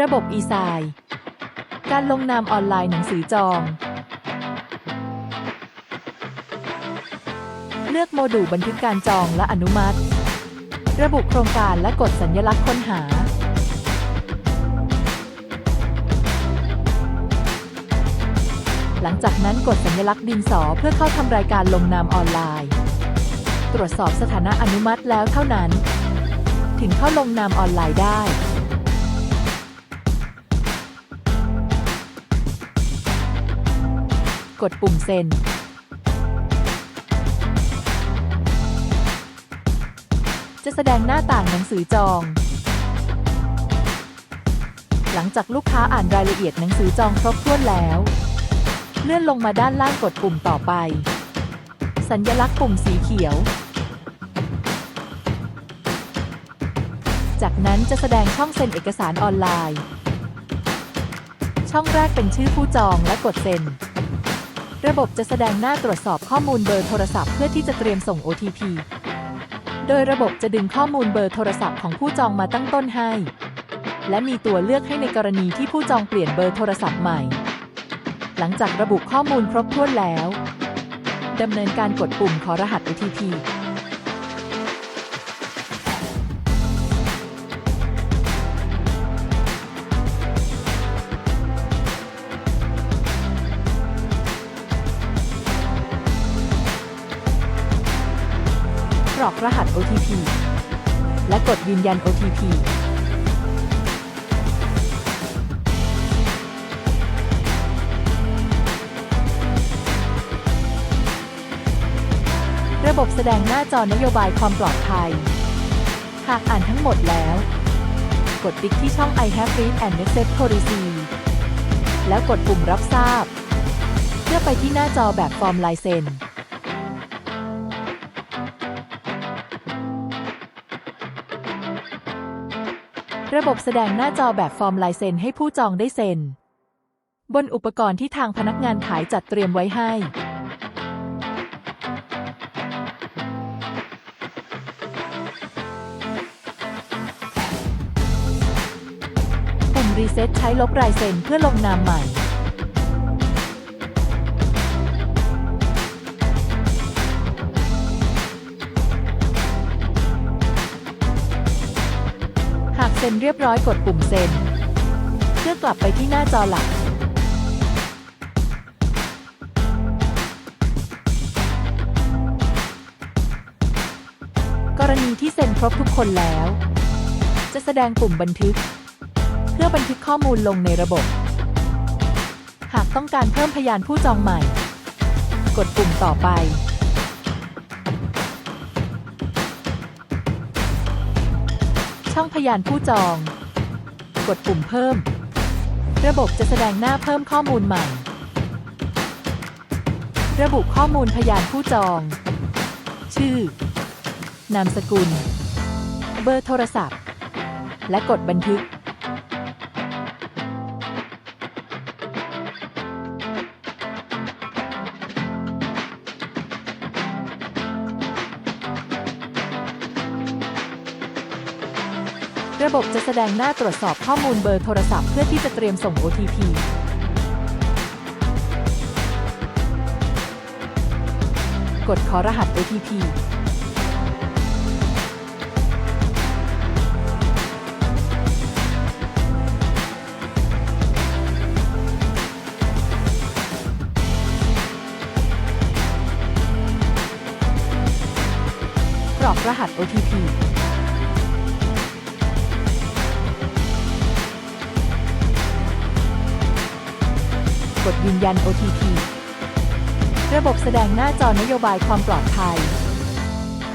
ระบบอีไซการลงนามออนไลน์หนังสือจอง เลือกโมดูลบันทึกการจองและอนุมัติ ระบุโครงการและกดสัญลักษณ์ค้นหา หลังจากนั้นกดสัญลักษณ์ดินสอเพื่อเข้าทำรายการลงนามออนไลน์ ตรวจสอบสถานะอนุมัติแล้วเท่านั้น ถึงเข้าลงนามออนไลน์ได้ กดปุ่มเซ็นจะแสดงหน้าต่างหนังสือจอง หลังจากลูกค้าอ่านรายละเอียดหนังสือจองครบถ้วนแล้ว เลื่อนลงมาด้านล่างกดปุ่มต่อไป สัญลักษณ์ปุ่มสีเขียว จากนั้นจะแสดงช่องเซ็นเอกสารออนไลน์ ช่องแรกเป็นชื่อผู้จองและกดเซ็น ระบบจะแสดงหน้าตรวจสอบข้อมูลเบอร์โทรศัพท์เพื่อที่จะเตรียมส่ง OTP โดยระบบจะดึงข้อมูลเบอร์โทรศัพท์ของผู้จองมาตั้งต้นให้ และมีตัวเลือกให้ในกรณีที่ผู้จองเปลี่ยนเบอร์โทรศัพท์ใหม่ หลังจากระบุข้อมูลครบถ้วนแล้วดำเนินการกดปุ่มขอรหัส OTP รอกรหัส OTP และกดยืนยัน OTP ระบบแสดงหน้าจอนโยบายความปลอดภัย หากอ่านทั้งหมดแล้ว กดติ๊กที่ช่อง I have read and accept policy แล้วกดปุ่มรับทราบ เพื่อไปที่หน้าจอแบบฟอร์มลายเซ็น ระบบแสดงหน้าจอแบบฟอร์มลายเซ็นให้ผู้จองได้เซ็น บนอุปกรณ์ที่ทางพนักงานขายจัดเตรียมไว้ให้ ปุ่มรีเซ็ตใช้ลบลายเซ็นเพื่อลงนามใหม่ เซ็นเรียบร้อยกดปุ่มเซ็น เพื่อกลับไปที่หน้าจอหลัก กรณีที่เซ็นครบทุกคนแล้ว จะแสดงปุ่มบันทึก เพื่อบันทึกข้อมูลลงในระบบ หากต้องการเพิ่มพยานผู้จองใหม่ กดปุ่มต่อไป ช่องพยานผู้จอง กดปุ่มเพิ่ม ระบบจะแสดงหน้าเพิ่มข้อมูลใหม่ ระบุข้อมูลพยานผู้จอง ชื่อ นามสกุล เบอร์โทรศัพท์ และกดบันทึก ระบบจะแสดงหน้าตรวจสอบข้อมูลเบอร์โทรศัพท์เพื่อที่จะเตรียมส่ง OTP กดขอรหัส OTP กรอกรหัส OTP ดยืนยัน OTP ระบบแสดงหน้าจอนโยบายความปลอดภัย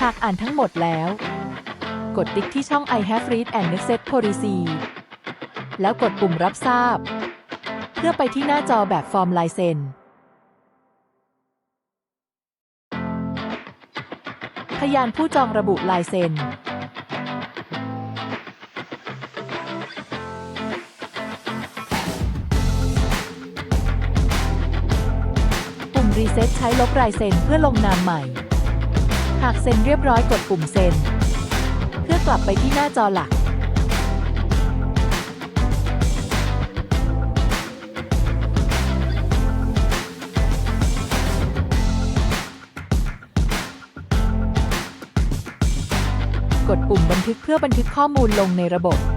หากอ่านทั้งหมดแล้ว กดติ๊กที่ช่อง I have read and accept policy แล้วกดปุ่มรับทราบ เพื่อไปที่หน้าจอแบบฟอร์มลายเซ็นพยานผู้จองระบุลายเซ็น รีเซ็ตใช้ลบลายเซ็นเพื่อลงนามใหม่ หากเซ็นเรียบร้อยกดปุ่มเซ็น เพื่อกลับไปที่หน้าจอหลัก กดปุ่มบันทึกเพื่อบันทึกข้อมูลลงในระบบ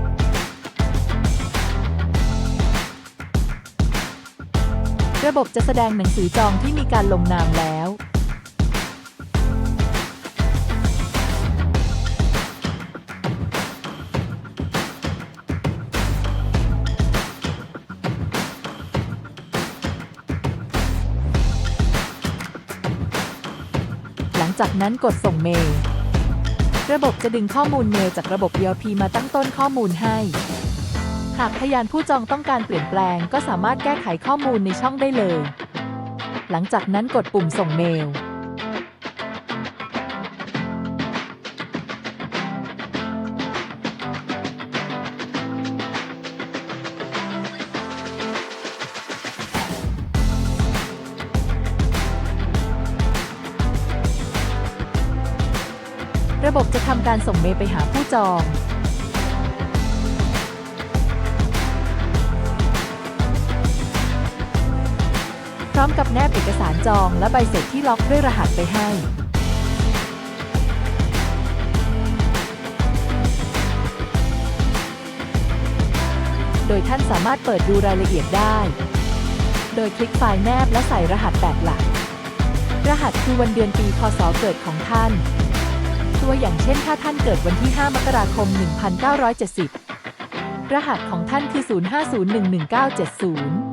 ระบบจะแสดงหนังสือจองที่มีการลงนามแล้ว หลังจากนั้นกดส่งเมล ระบบจะดึงข้อมูลเมลจากระบบ ERP มาตั้งต้นข้อมูลให้ หากพยานผู้จองต้องการเปลี่ยนแปลง ก็สามารถแก้ไขข้อมูลในช่องได้เลย หลังจากนั้นกดปุ่มส่งเมล ระบบจะทำการส่งเมลไปหาผู้จอง ร้อมกับแนบเอกสารจองและใบเสร็จที่ล็อกด้วยรหัสไปให้ โดยท่านสามารถเปิดดูรายละเอียดได้ โดยคลิกไฟล์แนบและใส่รหัสแบบหลัก รหัสคือวันเดือนปีพศเกิดของท่าน ตัวอย่างเช่นถ้าท่านเกิดวันที่ 5 มกราคม 1970 รหัสของท่านคือ 05011970